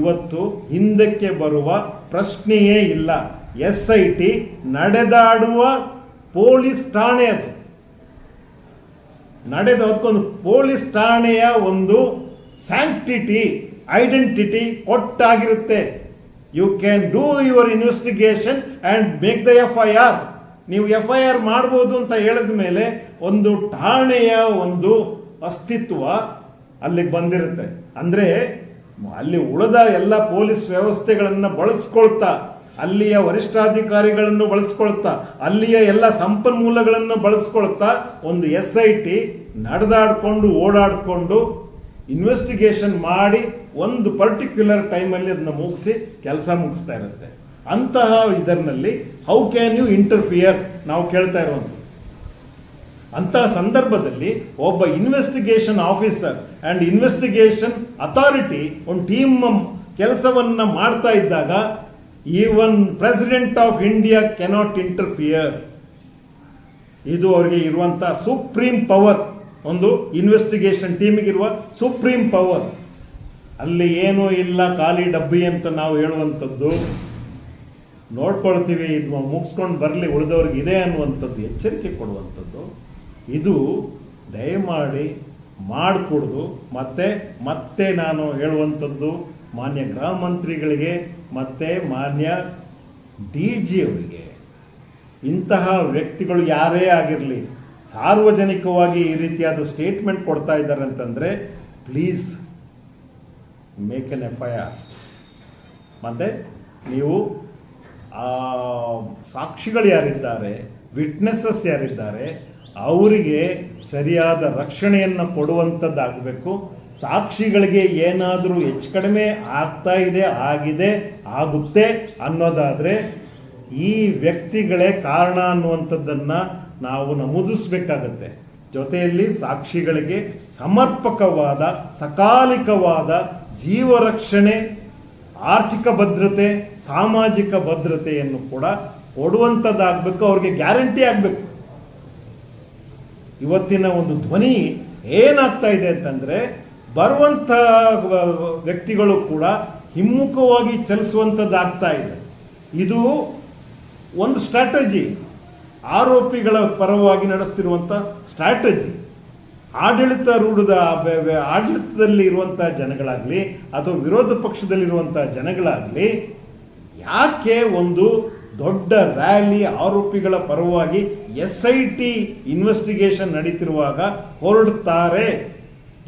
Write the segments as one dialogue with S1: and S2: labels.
S1: ಇವತ್ತು ಹಿಂದಕ್ಕೆ ಬರುವ ಪ್ರಶ್ನೆಯೇ ಇಲ್ಲ. ಎಸ್ ಐ ಟಿ ನಡೆದಾಡುವ ಪೊಲೀಸ್ ಠಾಣೆ ಅದು. ನಡೆದ ಅದಕ್ಕೊಂದು ಪೊಲೀಸ್ ಠಾಣೆಯ ಒಂದು sanctity identity ಒಟ್ಟಾಗಿರುತ್ತೆ. You can do your investigation and make the F I R ನೀವು ಎಫ್ ಐ ಆರ್ ಮಾಡ್ಬೋದು ಅಂತ ಹೇಳಿದ ಮೇಲೆ ಒಂದು ಠಾಣೆಯ ಒಂದು ಅಸ್ತಿತ್ವ ಅಲ್ಲಿಗೆ ಬಂದಿರುತ್ತೆ. ಅಂದರೆ ಅಲ್ಲಿ ಉಳಿದ ಎಲ್ಲ ಪೊಲೀಸ್ ವ್ಯವಸ್ಥೆಗಳನ್ನು ಬಳಸ್ಕೊಳ್ತಾ, ಅಲ್ಲಿಯ ವರಿಷ್ಠಾಧಿಕಾರಿಗಳನ್ನು ಬಳಸ್ಕೊಳ್ತಾ, ಅಲ್ಲಿಯ ಎಲ್ಲ ಸಂಪನ್ಮೂಲಗಳನ್ನು ಬಳಸ್ಕೊಳ್ತಾ ಒಂದು ಎಸ್ ಐ ಟಿ ನಡೆದಾಡಿಕೊಂಡು, ಓಡಾಡಿಕೊಂಡು ಇನ್ವೆಸ್ಟಿಗೇಷನ್ ಮಾಡಿ ಒಂದು ಪರ್ಟಿಕ್ಯುಲರ್ ಟೈಮಲ್ಲಿ ಅದನ್ನ ಮುಗಿಸಿ ಕೆಲಸ ಮುಗಿಸ್ತಾ ಇರುತ್ತೆ. ಅಂತಹ ಇದರಲ್ಲಿ ಹೌ ಕ್ಯಾನ್ ಯು ಇಂಟರ್ಫಿಯರ್ ನಾವು ಕೇಳ್ತಾ ಇರುವಂಥದ್ದು. ಅಂತಹ ಸಂದರ್ಭದಲ್ಲಿ ಒಬ್ಬ investigation officer and investigation authority ಒಂದು ಟೀಮ್ ಕೆಲಸವನ್ನ ಮಾಡ್ತಾ ಇದ್ದಾಗ even president of India cannot interfere ಇದು ಅವರಿಗೆ ಇರುವಂತಹ ಸುಪ್ರೀಂ ಪವರ್ ಒಂದು ಇನ್ವೆಸ್ಟಿಗೇಷನ್ ಟೀಮಿಗಿರುವ ಸುಪ್ರೀಂ ಪವರ್ ಅಲ್ಲಿ ಏನೂ ಇಲ್ಲ ಖಾಲಿ ಡಬ್ಬಿ ಅಂತ ನಾವು ಹೇಳುವಂಥದ್ದು. ನೋಡ್ಕೊಳ್ತೀವಿ, ಇದು ಮುಗಿಸ್ಕೊಂಡು ಬರಲಿ, ಉಳಿದವ್ರಿಗೆ ಇದೆ ಅನ್ನುವಂಥದ್ದು ಎಚ್ಚರಿಕೆ ಕೊಡುವಂಥದ್ದು. ಇದು ದಯಮಾಡಿ ಮಾಡಿಕೊಡ್ದು. ಮತ್ತೆ ಮತ್ತೆ ನಾನು ಹೇಳುವಂಥದ್ದು ಮಾನ್ಯ ಗೃಹ ಮಂತ್ರಿಗಳಿಗೆ, ಮತ್ತೆ ಮಾನ್ಯ ಡಿ ಜಿ ಅವರಿಗೆ. ಇಂತಹ ವ್ಯಕ್ತಿಗಳು ಯಾರೇ ಆಗಿರಲಿ, ಸಾರ್ವಜನಿಕವಾಗಿ ಈ ರೀತಿಯಾದ ಸ್ಟೇಟ್ಮೆಂಟ್ ಕೊಡ್ತಾ ಇದ್ದಾರೆ ಅಂತಂದರೆ please make an F I R ಮತ್ತು, ನೀವು ಸಾಕ್ಷಿಗಳು ಯಾರಿದ್ದಾರೆ ವಿಟ್ನೆಸಸ್ ಯಾರಿದ್ದಾರೆ ಅವರಿಗೆ ಸರಿಯಾದ ರಕ್ಷಣೆಯನ್ನು ಕೊಡುವಂಥದ್ದಾಗಬೇಕು ಸಾಕ್ಷಿಗಳಿಗೆ ಏನಾದರೂ ಹೆಚ್ಚು ಕಡಿಮೆ ಆಗ್ತಾ ಇದೆ, ಆಗಿದೆ, ಆಗುತ್ತೆ ಅನ್ನೋದಾದರೆ ಈ ವ್ಯಕ್ತಿಗಳೇ ಕಾರಣ ಅನ್ನುವಂಥದ್ದನ್ನು ನಾವು ನಮೂದಿಸಬೇಕಾಗತ್ತೆ. ಜೊತೆಯಲ್ಲಿ ಸಾಕ್ಷಿಗಳಿಗೆ ಸಮರ್ಪಕವಾದ, ಸಕಾಲಿಕವಾದ ಜೀವ ರಕ್ಷಣೆ ಆರ್ಥಿಕ ಭದ್ರತೆ, ಸಾಮಾಜಿಕ ಭದ್ರತೆಯನ್ನು ಕೂಡ ಕೊಡುವಂಥದ್ದಾಗಬೇಕು ಅವ್ರಿಗೆ ಗ್ಯಾರಂಟಿ ಆಗಬೇಕು. ಇವತ್ತಿನ ಒಂದು ಧ್ವನಿ ಏನಾಗ್ತಾ ಇದೆ ಅಂತಂದರೆ ಬರುವಂಥ ವ್ಯಕ್ತಿಗಳು ಕೂಡ ಹಿಮ್ಮುಖವಾಗಿ ಚಲಿಸುವಂಥದ್ದಾಗ್ತಾ ಇದೆ. ಇದು ಒಂದು ಸ್ಟ್ರಾಟಜಿ. ಆರೋಪಿಗಳ ಪರವಾಗಿ ನಡೆಸ್ತಿರುವಂಥ ಸ್ಟ್ರಾಟಜಿ. ಆಡಳಿತ ರೂಢದ ಆಡಳಿತದಲ್ಲಿ ಇರುವಂಥ ಜನಗಳಾಗಲಿ ಅಥವಾ ವಿರೋಧ ಪಕ್ಷದಲ್ಲಿರುವಂಥ ಜನಗಳಾಗಲಿ, ಯಾಕೆ ಒಂದು ದೊಡ್ಡ ರ್ಯಾಲಿ ಆರೋಪಿಗಳ ಪರವಾಗಿ ಎಸ್ ಐ ಟಿ ಇನ್ವೆಸ್ಟಿಗೇಷನ್ ನಡೀತಿರುವಾಗ ಹೊರಡ್ತಾರೆ.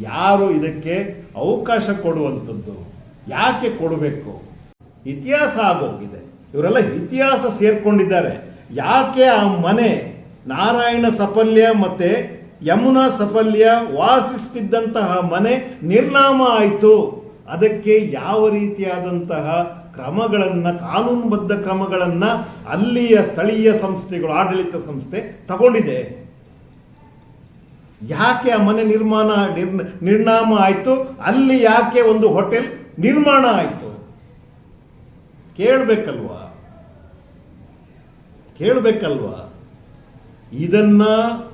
S1: ಯಾರು ಇದಕ್ಕೆ ಅವಕಾಶ ಕೊಡುವಂಥದ್ದು? ಯಾಕೆ ಕೊಡಬೇಕು? ಇತಿಹಾಸ ಆಗೋಗಿದೆ. ಇವರೆಲ್ಲ ಇತಿಹಾಸ ಸೇರ್ಕೊಂಡಿದ್ದಾರೆ. ಯಾಕೆ ಆ ಮನೆ ನಾರಾಯಣ ಸಫಲ್ಯ ಮತ್ತೆ ಯಮುನಾ ಸಫಲ್ಯ ವಾಸಿಸ್ತಿದ್ದಂತಹ ಮನೆ ನಿರ್ನಾಮ ಆಯಿತು? ಅದಕ್ಕೆ ಯಾವ ರೀತಿಯಾದಂತಹ ಕ್ರಮಗಳನ್ನು, ಕಾನೂನುಬದ್ಧ ಕ್ರಮಗಳನ್ನು ಅಲ್ಲಿಯ ಸ್ಥಳೀಯ ಸಂಸ್ಥೆಗಳು, ಆಡಳಿತ ಸಂಸ್ಥೆ ತಗೊಂಡಿದೆ. ಯಾಕೆ ಆ ಮನೆ ನಿರ್ಮಾಣ ನಿರ್ಣಾಮ ಆಯಿತು? ಅಲ್ಲಿ ಯಾಕೆ ಒಂದು ಹೋಟೆಲ್ ನಿರ್ಮಾಣ ಆಯಿತು? ಕೇಳಬೇಕಲ್ವಾ? ಕೇಳಬೇಕಲ್ವಾ? ಇದನ್ನ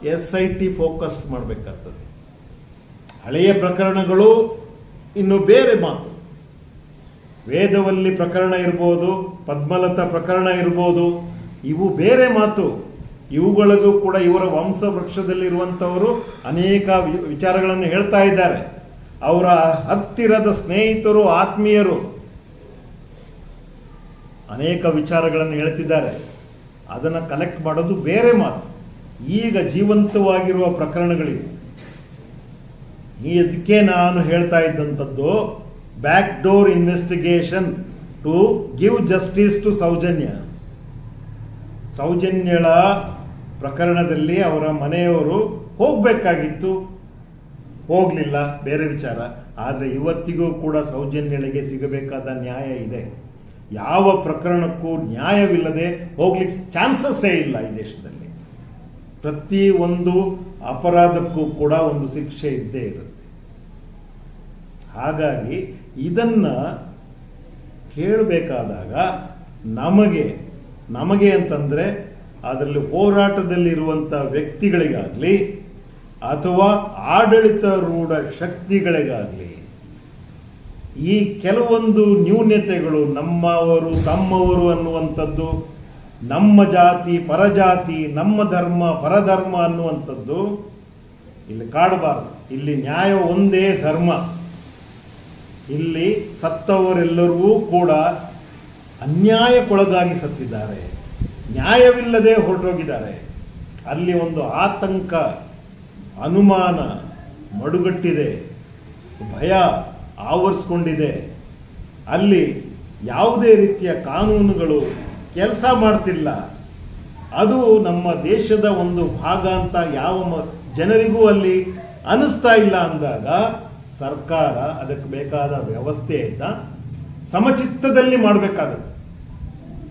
S1: ಎಸ್ ಐ ಟಿ ಫೋಕಸ್ ಮಾಡಬೇಕಾಗ್ತದೆ. ಹಳೆಯ ಪ್ರಕರಣಗಳು ಇನ್ನು ಬೇರೆ ಮಾತು. ವೇದವಲ್ಲಿ ಪ್ರಕರಣ ಇರ್ಬೋದು, ಪದ್ಮಲತಾ ಪ್ರಕರಣ ಇರ್ಬೋದು, ಇವು ಬೇರೆ ಮಾತು. ಇವುಗಳಿಗೂ ಕೂಡ ಇವರ ವಂಶ ವೃಕ್ಷದಲ್ಲಿರುವಂಥವರು ಅನೇಕ ವಿಚಾರಗಳನ್ನು ಹೇಳ್ತಾ ಇದ್ದಾರೆ. ಅವರ ಹತ್ತಿರದ ಸ್ನೇಹಿತರು, ಆತ್ಮೀಯರು ಅನೇಕ ವಿಚಾರಗಳನ್ನು ಹೇಳ್ತಿದ್ದಾರೆ. ಅದನ್ನು ಕಲೆಕ್ಟ್ ಮಾಡೋದು ಬೇರೆ ಮಾತು. ಈಗ ಜೀವಂತವಾಗಿರುವ ಪ್ರಕರಣಗಳಿವೆ. ಇದಕ್ಕೆ ನಾನು ಹೇಳ್ತಾ ಇದ್ದಂಥದ್ದು back door investigation to give justice to Soujanya ಸೌಜನ್ಯಳ ಪ್ರಕರಣದಲ್ಲಿ ಅವರ ಮನೆಯವರು ಹೋಗಬೇಕಾಗಿತ್ತು. ಹೋಗಲಿಲ್ಲ, ಬೇರೆ ವಿಚಾರ. ಆದರೆ ಇವತ್ತಿಗೂ ಕೂಡ ಸೌಜನ್ಯಳಿಗೆ ಸಿಗಬೇಕಾದ ನ್ಯಾಯ ಇದೆ. ಯಾವ ಪ್ರಕರಣಕ್ಕೂ ನ್ಯಾಯವಿಲ್ಲದೆ ಹೋಗ್ಲಿಕ್ಕೆ ಚಾನ್ಸಸ್ಸೇ ಇಲ್ಲ ಈ ದೇಶದಲ್ಲಿ. ಪ್ರತಿ ಒಂದು ಅಪರಾಧಕ್ಕೂ ಕೂಡ ಒಂದು ಶಿಕ್ಷೆ ಇದ್ದೇ ಇರುತ್ತೆ. ಹಾಗಾಗಿ ಇದನ್ನ ಕೇಳಬೇಕಾದಾಗ ನಮಗೆ ನಮಗೆ ಅಂತಂದರೆ ಅದರಲ್ಲಿ ಹೋರಾಟದಲ್ಲಿರುವಂಥ ವ್ಯಕ್ತಿಗಳಿಗಾಗಲಿ ಅಥವಾ ಆಡಳಿತಾರೂಢ ಶಕ್ತಿಗಳಿಗಾಗಲಿ ಈ ಕೆಲವೊಂದು ನ್ಯೂನ್ಯತೆಗಳು ನಮ್ಮವರು, ತಮ್ಮವರು ಅನ್ನುವಂಥದ್ದು, ನಮ್ಮ ಜಾತಿ, ಪರಜಾತಿ, ನಮ್ಮ ಧರ್ಮ, ಪರಧರ್ಮ ಅನ್ನುವಂಥದ್ದು ಇಲ್ಲಿ ಕಾಡಬಾರ್ದು. ಇಲ್ಲಿ ನ್ಯಾಯ ಒಂದೇ ಧರ್ಮ. ಇಲ್ಲಿ ಸತ್ತವರೆಲ್ಲರೂ ಕೂಡ ಅನ್ಯಾಯಕ್ಕೊಳಗಾಗಿ ಸತ್ತಿದ್ದಾರೆ. ನ್ಯಾಯವಿಲ್ಲದೆ ಹೊರಟೋಗಿದ್ದಾರೆ. ಅಲ್ಲಿ ಒಂದು ಆತಂಕ, ಅನುಮಾನ, ಮಡುಗಟ್ಟಿದೆ. ಭಯ ಆವರಿಸ್ಕೊಂಡಿದೆ. ಅಲ್ಲಿ ಯಾವುದೇ ರೀತಿಯ ಕಾನೂನುಗಳು ಕೆಲಸ ಮಾಡ್ತಿಲ್ಲ. ಅದು ನಮ್ಮ ದೇಶದ ಒಂದು ಭಾಗ ಅಂತ ಯಾವ ಜನರಿಗೂ ಅಲ್ಲಿ ಅನಿಸ್ತಾ ಇಲ್ಲ ಅಂದಾಗ ಸರ್ಕಾರ ಅದಕ್ಕೆ ಬೇಕಾದ ವ್ಯವಸ್ಥೆಯಿಂದ ಸಮಚಿತ್ತದಲ್ಲಿ ಮಾಡಬೇಕಾಗತ್ತೆ.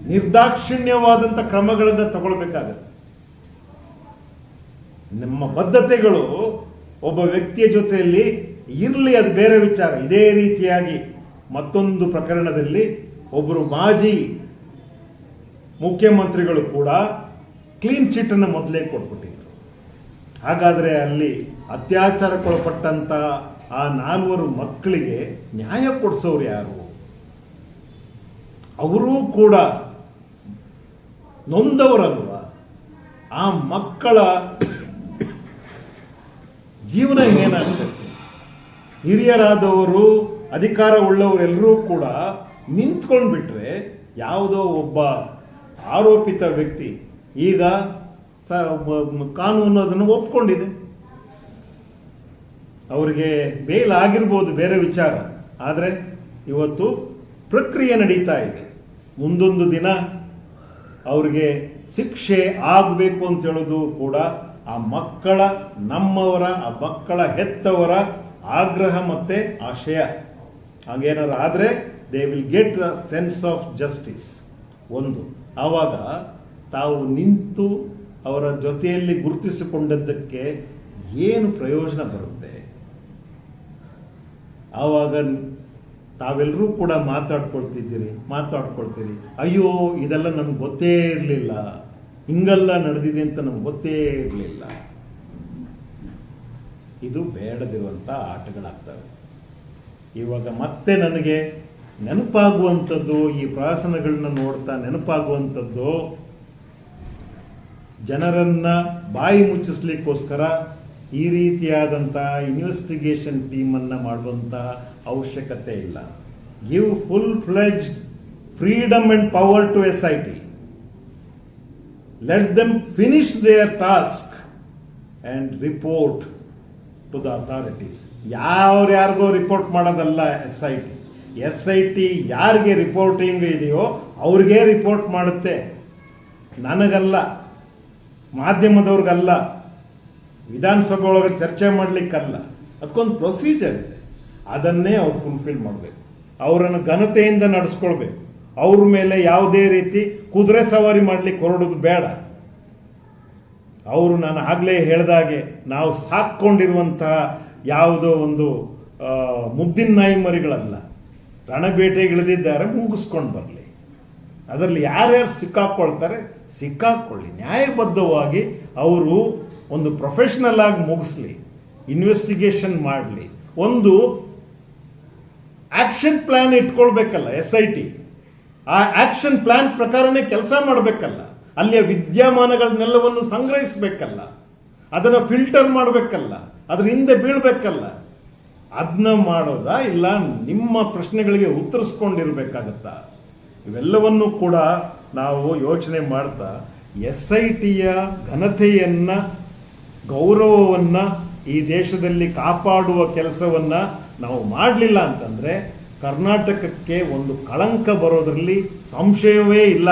S1: ನಿರ್ದಾಕ್ಷಿಣ್ಯವಾದಂಥ ಕ್ರಮಗಳನ್ನು ತಗೊಳ್ಬೇಕಾಗತ್ತೆ. ನಮ್ಮ ಬದ್ಧತೆಗಳು ಒಬ್ಬ ವ್ಯಕ್ತಿಯ ಜೊತೆಯಲ್ಲಿ ಇರಲಿ, ಅದು ಬೇರೆ ವಿಚಾರ. ಇದೇ ರೀತಿಯಾಗಿ ಮತ್ತೊಂದು ಪ್ರಕರಣದಲ್ಲಿ ಒಬ್ಬರು ಮಾಜಿ ಮುಖ್ಯಮಂತ್ರಿಗಳು ಕೂಡ ಕ್ಲೀನ್ ಚಿಟ್ಟನ್ನು ಮೊದಲೇ ಕೊಟ್ಬಿಟ್ಟಿದ್ರು. ಹಾಗಾದರೆ ಅಲ್ಲಿ ಅತ್ಯಾಚಾರಕ್ಕೊಳಪಟ್ಟಂತ ಆ ನಾಲ್ವರು ಮಕ್ಕಳಿಗೆ ನ್ಯಾಯ ಕೊಡಿಸೋರು ಯಾರು? ಅವರೂ ಕೂಡ ನೊಂದವರಲ್ವ? ಆ ಮಕ್ಕಳ ಜೀವನ ಏನಾಗ್ತದೆ? ಹಿರಿಯರಾದವರು ಅಧಿಕಾರ ಉಳ್ಳವರೆಲ್ಲರೂ ಕೂಡ ನಿಂತ್ಕೊಂಡು ಬಿಟ್ರೆ ಯಾವುದೋ ಒಬ್ಬ ಆರೋಪಿತ ವ್ಯಕ್ತಿ ಈಗ ಸ ಕಾನೂನು ಅದನ್ನು ಒಪ್ಕೊಂಡಿದೆ. ಅವರಿಗೆ ಬೇಲ್ ಆಗಿರ್ಬೋದು ಬೇರೆ ವಿಚಾರ. ಆದರೆ ಇವತ್ತು ಪ್ರಕ್ರಿಯೆ ನಡೀತಾ ಇದೆ. ಮುಂದೊಂದು ದಿನ ಅವರಿಗೆ ಶಿಕ್ಷೆ ಆಗಬೇಕು ಅಂತ ಹೇಳೋದು ಕೂಡ ಆ ಮಕ್ಕಳ, ನಮ್ಮವರ, ಆ ಮಕ್ಕಳ ಹೆತ್ತವರ ಆಗ್ರಹ ಮತ್ತೆ ಆಶಯ. ಹಾಗೇನಾದ್ರು ಆದರೆ they will get the sense of justice ಒಂದು. ಆವಾಗ ತಾವು ನಿಂತು ಅವರ ಜೊತೆಯಲ್ಲಿ ಗುರುತಿಸಿಕೊಂಡದ್ದಕ್ಕೆ ಏನು ಪ್ರಯೋಜನ ಬರುತ್ತೆ? ಆವಾಗ ತಾವೆಲ್ಲರೂ ಕೂಡ ಮಾತಾಡ್ಕೊಳ್ತಿದ್ದೀರಿ, ಮಾತಾಡ್ಕೊಳ್ತೀರಿ. ಅಯ್ಯೋ, ಇದೆಲ್ಲ ನಮ್ಗೆ ಗೊತ್ತೇ ಇರಲಿಲ್ಲ. ಹಿಂಗೆಲ್ಲ ನಡೆದಿದೆ ಅಂತ ನಮ್ಗೆ ಗೊತ್ತೇ ಇರಲಿಲ್ಲ. ಇದು ಬೇಡದಿರುವಂಥ ಆಟಗಳಾಗ್ತವೆ. ಇವಾಗ ಮತ್ತೆ ನನಗೆ ನೆನಪಾಗುವಂಥದ್ದು, ಈ ಪ್ರಾಸನಗಳನ್ನ ನೋಡ್ತಾ ನೆನಪಾಗುವಂಥದ್ದು, ಜನರನ್ನ ಬಾಯಿ ಮುಚ್ಚಿಸ್ಲಿಕ್ಕೋಸ್ಕರ ಈ ರೀತಿಯಾದಂಥ ಇನ್ವೆಸ್ಟಿಗೇಷನ್ ಟೀಮನ್ನು ಮಾಡುವಂಥ ಅವಶ್ಯಕತೆ ಇಲ್ಲ. Give full fledged freedom and power to S I T let them finish their task and report to the authorities ಯಾವ್ರು report ಮಾಡೋದಲ್ಲ S I T S I T ಯಾರಿಗೆ ರಿಪೋರ್ಟಿಂಗ್ ಇದೆಯೋ ಅವ್ರಿಗೆ ರಿಪೋರ್ಟ್ ಮಾಡುತ್ತೆ. ನನಗಲ್ಲ, ಮಾಧ್ಯಮದವ್ರಿಗಲ್ಲ. ವಿಧಾನಸಭೆ ಚರ್ಚೆ ಮಾಡಲಿಕ್ಕಲ್ಲ. ಅದಕ್ಕೊಂದು ಪ್ರೊಸೀಜರ್ ಇದೆ. ಅದನ್ನೇ ಅವ್ರು ಫುಲ್ಫಿಲ್ ಮಾಡಬೇಕು. ಅವರನ್ನು ಘನತೆಯಿಂದ ನಡೆಸ್ಕೊಳ್ಬೇಕು. ಅವ್ರ ಮೇಲೆ ಯಾವುದೇ ರೀತಿ ಕುದುರೆ ಸವಾರಿ ಮಾಡಲಿಕ್ಕೆ ಹೊರಡೋದು ಬೇಡ. ಅವರು ನಾನು ಆಗಲೇ ಹೇಳಿದಾಗೆ ನಾವು ಸಾಕ್ಕೊಂಡಿರುವಂತಹ ಯಾವುದೋ ಒಂದು ಮುದ್ದಿನ ನಾಯಿ ಮರಿಗಳಲ್ಲ. ರಣಬೇಟೆಗಿಳಿದಿದ್ದಾರೆ, ಮುಗಿಸ್ಕೊಂಡು ಬರಲಿ. ಅದರಲ್ಲಿ ಯಾರ್ಯಾರು ಸಿಕ್ಕಾಕ್ಕೊಳ್ತಾರೆ ಸಿಕ್ಕಾಕೊಳ್ಳಿ. ನ್ಯಾಯಬದ್ಧವಾಗಿ ಅವರು ಒಂದು ಪ್ರೊಫೆಷನಲ್ ಆಗಿ ಮುಗಿಸ್ಲಿ ಇನ್ವೆಸ್ಟಿಗೇಷನ್ ಮಾಡಲಿ. ಒಂದು ಆಕ್ಷನ್ ಪ್ಲಾನ್ ಇಟ್ಕೊಳ್ಬೇಕಲ್ಲ ಎಸ್ ಐ ಟಿ ಆ ಆಕ್ಷನ್ ಪ್ಲಾನ್ ಪ್ರಕಾರನೇ ಕೆಲಸ ಮಾಡಬೇಕಲ್ಲ. ಅಲ್ಲಿಯ ವಿದ್ಯಮಾನಗಳನ್ನೆಲ್ಲವನ್ನು ಸಂಗ್ರಹಿಸಬೇಕಲ್ಲ. ಅದನ್ನು ಫಿಲ್ಟರ್ ಮಾಡಬೇಕಲ್ಲ. ಅದ್ರ ಹಿಂದೆ ಬೀಳ್ಬೇಕಲ್ಲ. ಅದನ್ನ ಮಾಡೋದಾ ಇಲ್ಲ ನಿಮ್ಮ ಪ್ರಶ್ನೆಗಳಿಗೆ ಉತ್ತರಿಸ್ಕೊಂಡಿರಬೇಕಾಗತ್ತಾ? ಇವೆಲ್ಲವನ್ನು ಕೂಡ ನಾವು ಯೋಚನೆ ಮಾಡ್ತಾ ಎಸ್ ಐ ಟಿಯ ಘನತೆಯನ್ನ ಗೌರವವನ್ನ ಈ ದೇಶದಲ್ಲಿ ಕಾಪಾಡುವ ಕೆಲಸವನ್ನು ನಾವು ಮಾಡಲಿಲ್ಲ ಅಂತಂದರೆ ಕರ್ನಾಟಕಕ್ಕೆ ಒಂದು ಕಳಂಕ ಬರೋದರಲ್ಲಿ ಸಂಶಯವೇ ಇಲ್ಲ.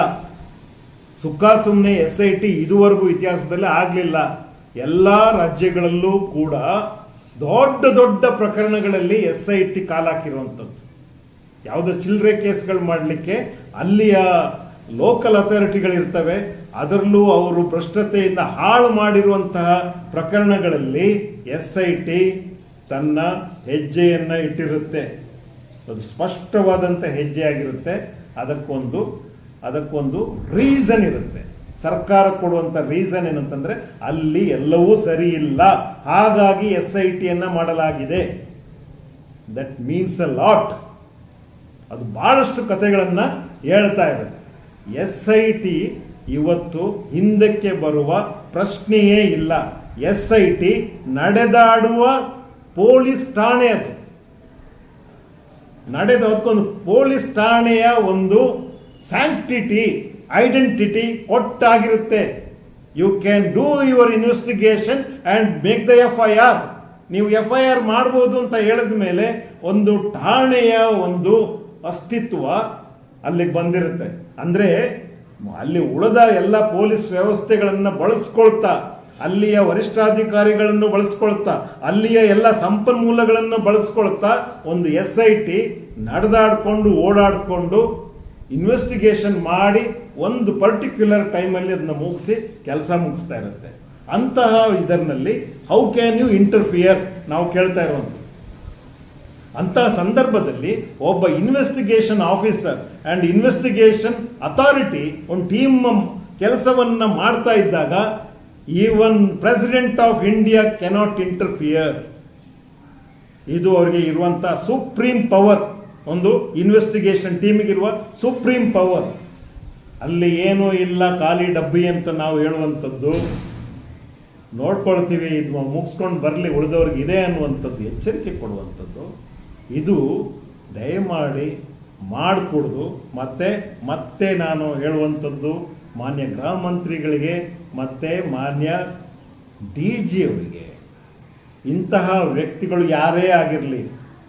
S1: ಸುಖ ಸುಮ್ಮನೆ ಎಸ್ ಐ ಟಿ ಇದುವರೆಗೂ ಇತಿಹಾಸದಲ್ಲಿ ಆಗಲಿಲ್ಲ. ಎಲ್ಲ ರಾಜ್ಯಗಳಲ್ಲೂ ಕೂಡ ದೊಡ್ಡ ದೊಡ್ಡ ಪ್ರಕರಣಗಳಲ್ಲಿ ಎಸ್ ಐ ಟಿ ಕಾಲಾಕಿರುವಂಥದ್ದು ಯಾವುದೋ ಚಿಲ್ಲರೆ ಕೇಸ್ಗಳು ಮಾಡಲಿಕ್ಕೆ ಅಲ್ಲಿಯ ಲೋಕಲ್ ಅಥಾರಿಟಿಗಳಿರ್ತವೆ ಅದರಲ್ಲೂ ಅವರು ಭ್ರಷ್ಟತೆಯಿಂದ ಹಾಳು ಮಾಡಿರುವಂತಹ ಪ್ರಕರಣಗಳಲ್ಲಿ ಎಸ್ ಐ ಟಿ ತನ್ನ ಹೆಜ್ಜೆಯನ್ನು ಇಟ್ಟಿರುತ್ತೆ. ಅದು ಸ್ಪಷ್ಟವಾದಂಥ ಹೆಜ್ಜೆ ಆಗಿರುತ್ತೆ ಅದಕ್ಕೊಂದು ಅದಕ್ಕೊಂದು ರೀಸನ್ ಇರುತ್ತೆ. ಸರ್ಕಾರ ಕೊಡುವಂಥ ರೀಸನ್ ಏನಂತಂದ್ರೆ ಅಲ್ಲಿ ಎಲ್ಲವೂ ಸರಿ ಇಲ್ಲ. ಹಾಗಾಗಿ ಎಸ್ ಐ ಟಿಯನ್ನು ಮಾಡಲಾಗಿದೆ. ದಟ್ ಮೀನ್ಸ್ ಅ ಲಾಟ್ ಅದು ಭಾಳಷ್ಟು ಕಥೆಗಳನ್ನು ಹೇಳ್ತಾ ಇರುತ್ತೆ. ಎಸ್ ಐ ಟಿ ಇವತ್ತು ಹಿಂದಕ್ಕೆ ಬರುವ ಪ್ರಶ್ನೆಯೇ ಇಲ್ಲ. ಎಸ್ ಐ ಟಿ ನಡೆದಾಡುವ ಪೊಲೀಸ್ ಠಾಣೆ ಅದು. ನಡೆದ ಅದಕ್ಕೊಂದು ಪೊಲೀಸ್ ಠಾಣೆಯ ಒಂದು sanctity, identity ಒಟ್ಟಾಗಿರುತ್ತೆ. You can do your investigation and make the F I R ನೀವು ಎಫ್ ಐ ಆರ್ ಮಾಡ್ಬೋದು ಅಂತ ಹೇಳಿದ ಮೇಲೆ ಒಂದು ಠಾಣೆಯ ಒಂದು ಅಸ್ತಿತ್ವ ಅಲ್ಲಿಗೆ ಬಂದಿರುತ್ತೆ. ಅಂದರೆ ಅಲ್ಲಿ ಉಳಿದ ಎಲ್ಲ ಪೊಲೀಸ್ ವ್ಯವಸ್ಥೆಗಳನ್ನು ಬಳಸ್ಕೊಳ್ತಾ, ಅಲ್ಲಿಯ ವರಿಷ್ಠಾಧಿಕಾರಿಗಳನ್ನು ಬಳಸ್ಕೊಳ್ತಾ, ಅಲ್ಲಿಯ ಎಲ್ಲ ಸಂಪನ್ಮೂಲಗಳನ್ನು ಬಳಸ್ಕೊಳ್ತಾ ಒಂದು ಎಸ್ ಐ ಟಿ ನಡೆದಾಡಿಕೊಂಡು, ಓಡಾಡಿಕೊಂಡು ಇನ್ವೆಸ್ಟಿಗೇಷನ್ ಮಾಡಿ ಒಂದು ಪರ್ಟಿಕ್ಯುಲರ್ ಟೈಮಲ್ಲಿ ಅದನ್ನ ಮುಗಿಸಿ ಕೆಲಸ ಮುಗಿಸ್ತಾ ಇರುತ್ತೆ. ಅಂತಹ ಇದರಲ್ಲಿ ಹೌ ಕ್ಯಾನ್ ಯು ಇಂಟರ್ಫಿಯರ್ ನಾವು ಕೇಳ್ತಾ ಇರುವಂಥದ್ದು ಅಂತಹ ಸಂದರ್ಭದಲ್ಲಿ ಒಬ್ಬ investigation officer and investigation authority ಒಂದು ಟೀಮ್ ಕೆಲಸವನ್ನ ಮಾಡ್ತಾ ಇದ್ದಾಗ even president of India cannot interfere ಇದು ಅವರಿಗೆ ಇರುವಂತಹ ಸುಪ್ರೀಂ ಪವರ್ ಒಂದು ಇನ್ವೆಸ್ಟಿಗೇಷನ್ ಟೀಮಿಗಿರುವ ಸುಪ್ರೀಂ ಪವರ್ ಅಲ್ಲಿ ಏನೂ ಇಲ್ಲ, ಖಾಲಿ ಡಬ್ಬಿ ಅಂತ ನಾವು ಹೇಳುವಂಥದ್ದು. ನೋಡ್ಕೊಳ್ತೀವಿ, ಇದು ಮುಗಿಸ್ಕೊಂಡು ಬರಲಿ, ಉಳಿದವ್ರಿಗೆ ಇದೆ ಅನ್ನುವಂಥದ್ದು ಎಚ್ಚರಿಕೆ ಕೊಡುವಂಥದ್ದು. ಇದು ದಯಮಾಡಿ ಮಾಡಿಕೊಡ್ದು, ಮತ್ತೆ ಮತ್ತೆ ನಾನು ಹೇಳುವಂಥದ್ದು ಮಾನ್ಯ ಗೃಹ ಮಂತ್ರಿಗಳಿಗೆ, ಮತ್ತೆ ಮಾನ್ಯ ಡಿ ಜಿ ಅವರಿಗೆ ಇಂತಹ ವ್ಯಕ್ತಿಗಳು ಯಾರೇ ಆಗಿರಲಿ,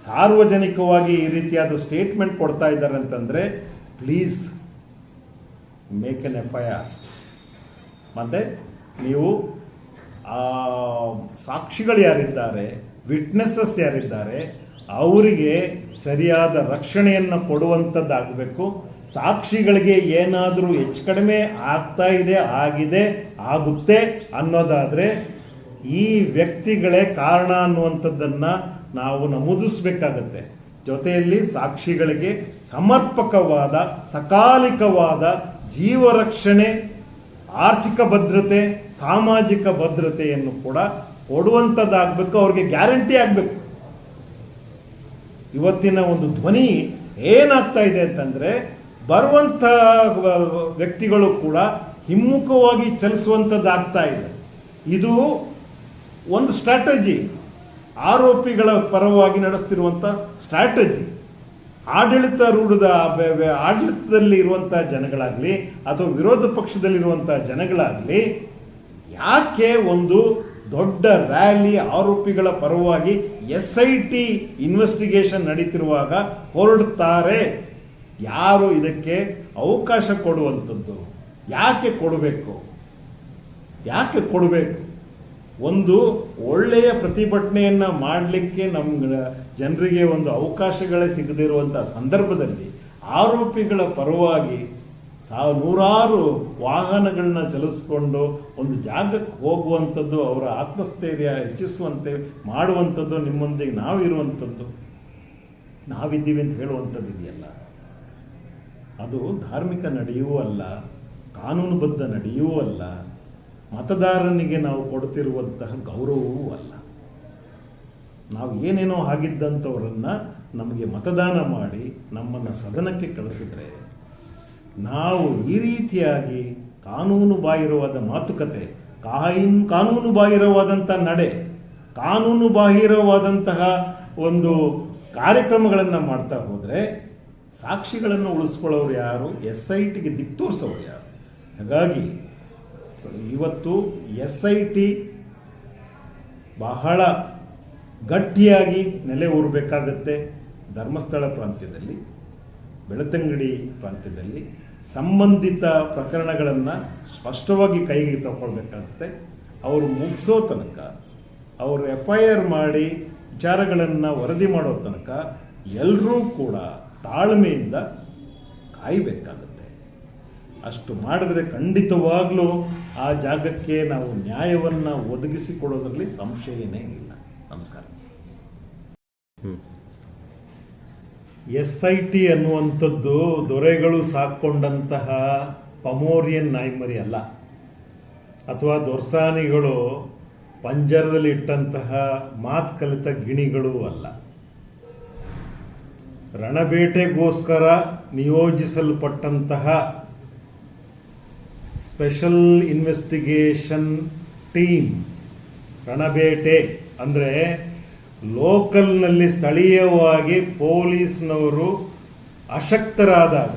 S1: ಸಾರ್ವಜನಿಕವಾಗಿ ಈ ರೀತಿಯಾದ ಸ್ಟೇಟ್ಮೆಂಟ್ ಕೊಡ್ತಾ ಇದ್ದಾರೆ ಅಂತಂದರೆ please make an F I R ಮತ್ತು ನೀವು ಸಾಕ್ಷಿಗಳು ಯಾರಿದ್ದಾರೆ ವಿಟ್ನೆಸಸ್ ಯಾರಿದ್ದಾರೆ ಅವರಿಗೆ ಸರಿಯಾದ ರಕ್ಷಣೆಯನ್ನು ಕೊಡುವಂಥದ್ದಾಗಬೇಕು ಸಾಕ್ಷಿಗಳಿಗೆ ಏನಾದರೂ ಹೆಚ್ಚು ಕಡಿಮೆ ಆಗ್ತಾ ಇದೆ, ಆಗಿದೆ, ಆಗುತ್ತೆ ಅನ್ನೋದಾದರೆ ಈ ವ್ಯಕ್ತಿಗಳೇ ಕಾರಣ ಅನ್ನುವಂಥದ್ದನ್ನು ನಾವು ನಮೂದಿಸಬೇಕಾಗತ್ತೆ. ಜೊತೆಯಲ್ಲಿ ಸಾಕ್ಷಿಗಳಿಗೆ ಸಮರ್ಪಕವಾದ, ಸಕಾಲಿಕವಾದ ಜೀವ ರಕ್ಷಣೆ, ಆರ್ಥಿಕ ಭದ್ರತೆ, ಸಾಮಾಜಿಕ ಭದ್ರತೆಯನ್ನು ಕೂಡ ಕೊಡುವಂಥದ್ದಾಗಬೇಕು ಅವ್ರಿಗೆ ಗ್ಯಾರಂಟಿ ಆಗಬೇಕು. ಇವತ್ತಿನ ಒಂದು ಧ್ವನಿ ಏನಾಗ್ತಾ ಇದೆ ಅಂತಂದರೆ ಬರುವಂಥ ವ್ಯಕ್ತಿಗಳು ಕೂಡ ಹಿಮ್ಮುಖವಾಗಿ ಚಲಿಸುವಂಥದ್ದಾಗ್ತಾ ಇದೆ. ಇದು ಒಂದು ಸ್ಟ್ರಾಟಜಿ. ಆರೋಪಿಗಳ ಪರವಾಗಿ ನಡೆಸ್ತಿರುವಂಥ ಸ್ಟ್ರಾಟಜಿ. ಆಡಳಿತ ರೂಢದ ಆಡಳಿತದಲ್ಲಿ ಇರುವಂಥ ಜನಗಳಾಗಲಿ ಅಥವಾ ವಿರೋಧ ಪಕ್ಷದಲ್ಲಿರುವಂಥ ಜನಗಳಾಗಲಿ, ಯಾಕೆ ಒಂದು ದೊಡ್ಡ ರ್ಯಾಲಿ ಆರೋಪಿಗಳ ಪರವಾಗಿ ಎಸ್ ಐ ಟಿ ಇನ್ವೆಸ್ಟಿಗೇಷನ್ ನಡೀತಿರುವಾಗ ಹೊರಡುತ್ತಾರೆ ಯಾರು ಇದಕ್ಕೆ ಅವಕಾಶ ಕೊಡುವಂಥದ್ದು? ಯಾಕೆ ಕೊಡಬೇಕು? ಯಾಕೆ ಕೊಡಬೇಕು? ಒಂದು ಒಳ್ಳೆಯ ಪ್ರತಿಭಟನೆಯನ್ನು ಮಾಡಲಿಕ್ಕೆ ನಮ್ಮ ಜನರಿಗೆ ಒಂದು ಅವಕಾಶಗಳೇ ಸಿಗದಿರುವಂಥ ಸಂದರ್ಭದಲ್ಲಿ ಆರೋಪಿಗಳ ಪರವಾಗಿ ಸಾವ ನೂರಾರು ವಾಹನಗಳನ್ನ ಚಲಿಸ್ಕೊಂಡು ಒಂದು ಜಾಗಕ್ಕೆ ಹೋಗುವಂಥದ್ದು, ಅವರ ಆತ್ಮಸ್ಥೈರ್ಯ ಹೆಚ್ಚಿಸುವಂತೆ ಮಾಡುವಂಥದ್ದು ನಿಮ್ಮೊಂದಿಗೆ ನಾವು ಇರುವಂಥದ್ದು. ನಾವಿದ್ದೀವಿ ಅಂತ ಹೇಳುವಂಥದ್ದು ಇದೆಯಲ್ಲ. ಅದು ಧಾರ್ಮಿಕ ನಡೆಯೂ ಅಲ್ಲ, ಕಾನೂನುಬದ್ಧ ನಡೆಯೂ ಅಲ್ಲ, ಮತದಾರನಿಗೆ ನಾವು ಕೊಡ್ತಿರುವಂತಹ ಗೌರವವೂ ಅಲ್ಲ. ನಾವು ಏನೇನೋ ಆಗಿದ್ದಂಥವರನ್ನು ನಮಗೆ ಮತದಾನ ಮಾಡಿ ನಮ್ಮನ್ನು ಸದನಕ್ಕೆ ಕಳಿಸಿದ್ರೆ ನಾವು ಈ ರೀತಿಯಾಗಿ ಕಾನೂನು ಬಾಹಿರವಾದ ಮಾತುಕತೆ, ಕಾಯಿನ್ ಕಾನೂನು ಬಾಹಿರವಾದಂಥ ನಡೆ, ಕಾನೂನು ಬಾಹಿರವಾದಂತಹ ಒಂದು ಕಾರ್ಯಕ್ರಮಗಳನ್ನು ಮಾಡ್ತಾ ಹೋದರೆ ಸಾಕ್ಷಿಗಳನ್ನು ಉಳಿಸ್ಕೊಳ್ಳೋರು ಯಾರು? ಎಸ್ ಐ ಟಿಗೆ ದಿಕ್ತೋರಿಸೋರು ಯಾರು? ಹಾಗಾಗಿ ಇವತ್ತು ಎಸ್ ಐ ಟಿ ಬಹಳ ಗಟ್ಟಿಯಾಗಿ ನೆಲೆ ಊರಬೇಕಾಗತ್ತೆ ಧರ್ಮಸ್ಥಳ ಪ್ರಾಂತ್ಯದಲ್ಲಿ, ಬೆಳತಂಗಡಿ ಪ್ರಾಂತ್ಯದಲ್ಲಿ. ಸಂಬಂಧಿತ ಪ್ರಕರಣಗಳನ್ನು ಸ್ಪಷ್ಟವಾಗಿ ಕೈಗೆ ತಗೊಳ್ಬೇಕಾಗುತ್ತೆ. ಅವರು ಮುಗಿಸೋ ತನಕ, ಅವರು ಎಫ್ ಐ ಆರ್ ಮಾಡಿ ವಿಚಾರಗಳನ್ನು ವರದಿ ಮಾಡೋ ತನಕ ಎಲ್ಲರೂ ಕೂಡ ತಾಳ್ಮೆಯಿಂದ ಕಾಯಬೇಕಾಗುತ್ತೆ. ಅಷ್ಟು ಮಾಡಿದ್ರೆ ಖಂಡಿತವಾಗ್ಲೂ ಆ ಜಾಗಕ್ಕೆ ನಾವು ನ್ಯಾಯವನ್ನು ಒದಗಿಸಿಕೊಡೋದ್ರಲ್ಲಿ ಸಂಶಯನೇ ಇಲ್ಲ. ನಮಸ್ಕಾರ. ಎಸ್ ಐ ಟಿ ಅನ್ನುವಂಥದ್ದು ದೊರೆಗಳು ಸಾಕೊಂಡಂತಹ ಪಮೋರಿಯನ್ ನಾಯಿಮರಿ ಅಲ್ಲ. ಅಥವಾ ದೊರ್ಸಾನಿಗಳು ಪಂಜರದಲ್ಲಿ ಇಟ್ಟಂತಹ ಮಾತು ಕಲಿತ ಗಿಣಿಗಳೂ ಅಲ್ಲ. ರಣಬೇಟೆಗೋಸ್ಕರ ನಿಯೋಜಿಸಲ್ಪಟ್ಟಂತಹ ಸ್ಪೆಷಲ್ ಇನ್ವೆಸ್ಟಿಗೇಷನ್ ಟೀಮ್ ರಣಬೇಟೆ ಅಂದರೆ ಲೋಕಲ್ನಲ್ಲಿ ಸ್ಥಳೀಯವಾಗಿ ಪೊಲೀಸ್ನವರು ಅಶಕ್ತರಾದಾಗ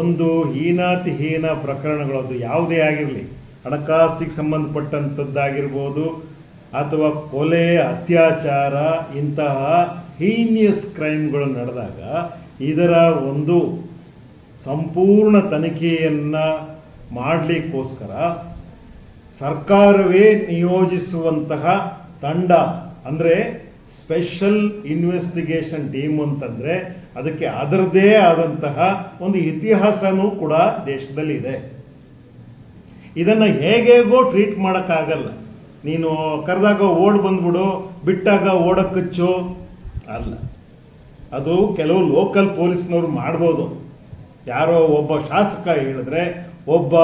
S1: ಒಂದು ಹೀನಾತಿಹೀನ ಪ್ರಕರಣಗಳದ್ದು ಯಾವುದೇ ಆಗಿರಲಿ, ಹಣಕಾಸಿಗೆ ಸಂಬಂಧಪಟ್ಟಂಥದ್ದಾಗಿರ್ಬೋದು ಅಥವಾ ಕೊಲೆ, ಅತ್ಯಾಚಾರ, ಇಂತಹ ಹೀನಿಯಸ್ ಕ್ರೈಮ್ಗಳು ನಡೆದಾಗ ಇದರ ಒಂದು ಸಂಪೂರ್ಣ ತನಿಖೆಯನ್ನು ಮಾಡಲಿಕ್ಕೋಸ್ಕರ ಸರ್ಕಾರವೇ ನಿಯೋಜಿಸುವಂತಹ ತಂಡ, ಅಂದರೆ ಸ್ಪೆಷಲ್ ಇನ್ವೆಸ್ಟಿಗೇಷನ್ ಟೀಮ್ ಅಂತಂದರೆ ಅದಕ್ಕೆ ಅದರದೇ ಆದಂತಹ ಒಂದು ಇತಿಹಾಸನೂ ಕೂಡ ದೇಶದಲ್ಲಿ ಇದೆ. ಇದನ್ನು ಹೇಗೇಗೋ ಟ್ರೀಟ್ ಮಾಡೋಕ್ಕಾಗಲ್ಲ. ನೀನು ಕರೆದಾಗ ಓಡ್ ಬಂದ್ಬಿಡು, ಬಿಟ್ಟಾಗ ಓಡಕ್ಕಚ್ಚು ಅಲ್ಲ. ಅದು ಕೆಲವು ಲೋಕಲ್ ಪೊಲೀಸ್ನವ್ರು ಮಾಡ್ಬೋದು. ಯಾರೋ ಒಬ್ಬ ಶಾಸಕ ಹೇಳಿದ್ರೆ, ಒಬ್ಬ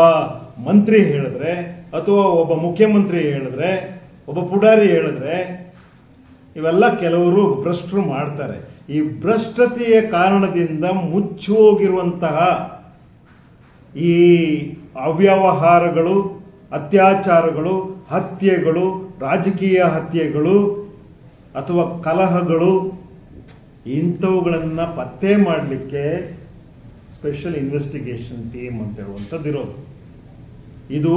S1: ಮಂತ್ರಿ ಹೇಳಿದ್ರೆ, ಅಥವಾ ಒಬ್ಬ ಮುಖ್ಯಮಂತ್ರಿ ಹೇಳಿದ್ರೆ, ಒಬ್ಬ ಪುಡಾರಿ ಹೇಳಿದ್ರೆ ಇವೆಲ್ಲ ಕೆಲವರು ಭ್ರಷ್ಟರು ಮಾಡ್ತಾರೆ. ಈ ಭ್ರಷ್ಟತೆಯ ಕಾರಣದಿಂದ ಮುಚ್ಚಿ ಹೋಗಿರುವಂತಹ ಈ ಅವ್ಯವಹಾರಗಳು, ಅತ್ಯಾಚಾರಗಳು, ಹತ್ಯೆಗಳು, ರಾಜಕೀಯ ಹತ್ಯೆಗಳು ಅಥವಾ ಕಲಹಗಳು, ಇಂಥವುಗಳನ್ನು ಪತ್ತೆ ಮಾಡಲಿಕ್ಕೆ ಸ್ಪೆಷಲ್ ಇನ್ವೆಸ್ಟಿಗೇಷನ್ ಟೀಮ್ ಅಂತ ಹೇಳುವಂಥದ್ದು ಇರೋದು. ಇದು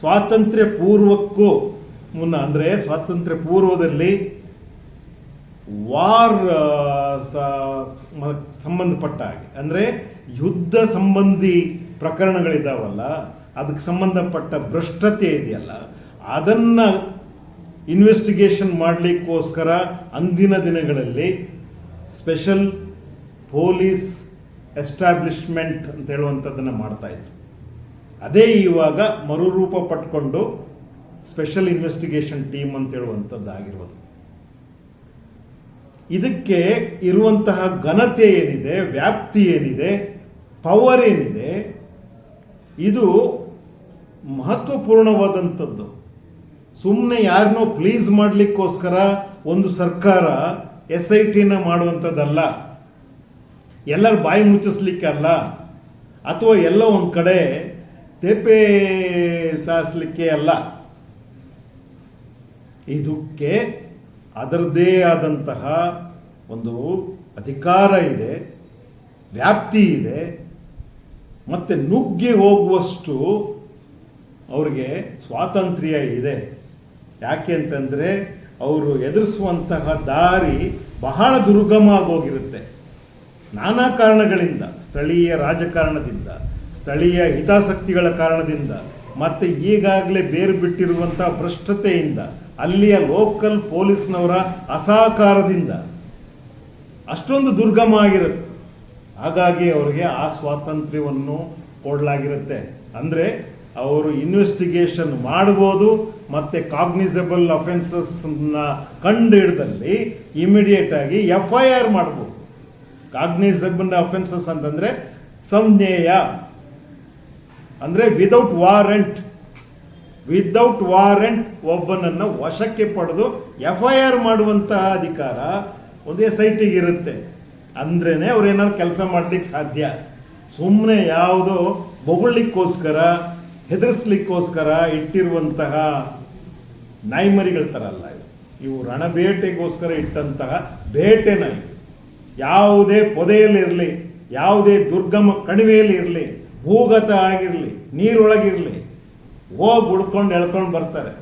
S1: ಸ್ವಾತಂತ್ರ್ಯ ಪೂರ್ವಕ್ಕೂ ಮುನ್ನ ಅಂದರೆ ಸ್ವಾತಂತ್ರ್ಯ ಪೂರ್ವದಲ್ಲಿ ವಾರ್ ಸಂಬಂಧಪಟ್ಟ ಹಾಗೆ. ಅಂದರೆ ಯುದ್ಧ ಸಂಬಂಧಿ ಪ್ರಕರಣಗಳಿದ್ದಾವಲ್ಲ ಅದಕ್ಕೆ ಸಂಬಂಧಪಟ್ಟ ಭ್ರಷ್ಟತೆ ಇದೆಯಲ್ಲ, ಅದನ್ನು ಇನ್ವೆಸ್ಟಿಗೇಷನ್ ಮಾಡಲಿಕ್ಕೋಸ್ಕರ ಅಂದಿನ ದಿನಗಳಲ್ಲಿ ಸ್ಪೆಷಲ್ ಪೊಲೀಸ್ ಎಸ್ಟಾಬ್ಲಿಷ್ಮೆಂಟ್ ಅಂತ ಹೇಳುವಂಥದ್ದನ್ನು ಮಾಡ್ತಾಯಿದ್ರು ಅದೇ ಇವಾಗ ಮರುರೂಪ ಪಟ್ಕೊಂಡು ಸ್ಪೆಷಲ್ ಇನ್ವೆಸ್ಟಿಗೇಷನ್ ಟೀಮ್ ಅಂತ ಹೇಳುವಂಥದ್ದಾಗಿರ್ಬೋದು. ಇದಕ್ಕೆ ಇರುವಂತಹ ಘನತೆ ಏನಿದೆ, ವ್ಯಾಪ್ತಿ ಏನಿದೆ ಪವರ್ ಏನಿದೆ, ಇದು ಮಹತ್ವಪೂರ್ಣವಾದಂಥದ್ದು. ಸುಮ್ಮನೆ ಯಾರನ್ನೋ ಪ್ಲೀಸ್ ಮಾಡಲಿಕ್ಕೋಸ್ಕರ ಒಂದು ಸರ್ಕಾರ ಎಸ್ ಐ ಟಿನ ಮಾಡುವಂಥದ್ದಲ್ಲ. ಎಲ್ಲರ ಬಾಯಿ ಮುಚ್ಚಿಸ್ಲಿಕ್ಕೆ ಅಲ್ಲ ಅಥವಾ ಎಲ್ಲೋ ಒಂದು ಕಡೆ ತೇಪೆ ಸಾರಿಸ್ಲಿಕ್ಕೆ ಅಲ್ಲ. ಇದಕ್ಕೆ ಅದರದ್ದೇ ಆದಂತಹ ಒಂದು ಅಧಿಕಾರ ಇದೆ, ವ್ಯಾಪ್ತಿ ಇದೆ, ಮತ್ತು ನುಗ್ಗಿ ಹೋಗುವಷ್ಟು ಅವ್ರಿಗೆ ಸ್ವಾತಂತ್ರ್ಯ ಇದೆ. ಯಾಕೆ ಅಂತಂದರೆ ಅವರು ಎದುರಿಸುವಂತಹ ದಾರಿ ಬಹಳ ದುರ್ಗಮ ಆಗೋಗಿರುತ್ತೆ. ನಾನಾ ಕಾರಣಗಳಿಂದ, ಸ್ಥಳೀಯ ರಾಜಕಾರಣದಿಂದ, ಸ್ಥಳೀಯ ಹಿತಾಸಕ್ತಿಗಳ ಕಾರಣದಿಂದ, ಮತ್ತು ಈಗಾಗಲೇ ಬೇರು ಬಿಟ್ಟಿರುವಂಥ ಭ್ರಷ್ಟತೆಯಿಂದ ಅಲ್ಲಿಯ ಲೋಕಲ್ ಪೊಲೀಸ್ನವರ ಅಸಹಕಾರದಿಂದ ಅಷ್ಟೊಂದು ದುರ್ಗಮ ಆಗಿರುತ್ತೆ. ಹಾಗಾಗಿ ಅವರಿಗೆ ಆ ಸ್ವಾತಂತ್ರ್ಯವನ್ನು ಕೊಡಲಾಗಿರುತ್ತೆ. ಅಂದರೆ ಅವರು ಇನ್ವೆಸ್ಟಿಗೇಷನ್ ಮಾಡ್ಬೋದು, ಮತ್ತು ಕಾಗ್ನಿಸಬಲ್ ಅಫೆನ್ಸಸ್ನ ಕಂಡು ಹಿಡಿದಲ್ಲಿ ಇಮಿಡಿಯೇಟ್ ಆಗಿ ಎಫ್ ಐ ಆರ್ ಮಾಡ್ಬೋದು. ಕಾಗ್ನಿಸಬಲ್ ಅಫೆನ್ಸಸ್ ಅಂತಂದರೆ ಸಂಜ್ಞೇಯ, ಅಂದರೆ ವಿದೌಟ್ ವಾರೆಂಟ್ ವಿದೌಟ್ ವಾರೆಂಟ್ ಒಬ್ಬನನ್ನು ವಶಕ್ಕೆ ಪಡೆದು ಎಫ್ ಐ ಆರ್ ಮಾಡುವಂತಹ ಅಧಿಕಾರ ಒಂದೇ ಸೈಟಿಗೆ ಇರುತ್ತೆ. ಅಂದ್ರೇ ಅವ್ರು ಏನಾದ್ರು ಕೆಲಸ ಮಾಡ್ಲಿಕ್ಕೆ ಸಾಧ್ಯ. ಸುಮ್ಮನೆ ಯಾವುದೋ ಬೊಗಳಿಕ್ಕೋಸ್ಕರ ಹೆದರಿಸ್ಲಿಕ್ಕೋಸ್ಕರ ಇಟ್ಟಿರುವಂತಹ ನಾಯಿಮರಿಗಳ ಥರ ಅಲ್ಲ ಇವು ಇವು ರಣಬೇಟೆಗೋಸ್ಕರ ಇಟ್ಟಂತಹ ಬೇಟೆ ನಾಯಿ ಯಾವುದೇ ಪೊದೆಯಲ್ಲಿರಲಿ ಯಾವುದೇ ದುರ್ಗಮ ಕಣಿವೆಯಲ್ಲಿ ಇರಲಿ, ಭೂಗತ ಆಗಿರಲಿ, ನೀರೊಳಗಿರಲಿ ಹೋಗಿ ಹುಡ್ಕೊಂಡು ಎಳ್ಕೊಂಡು ಬರ್ತಾರೆ.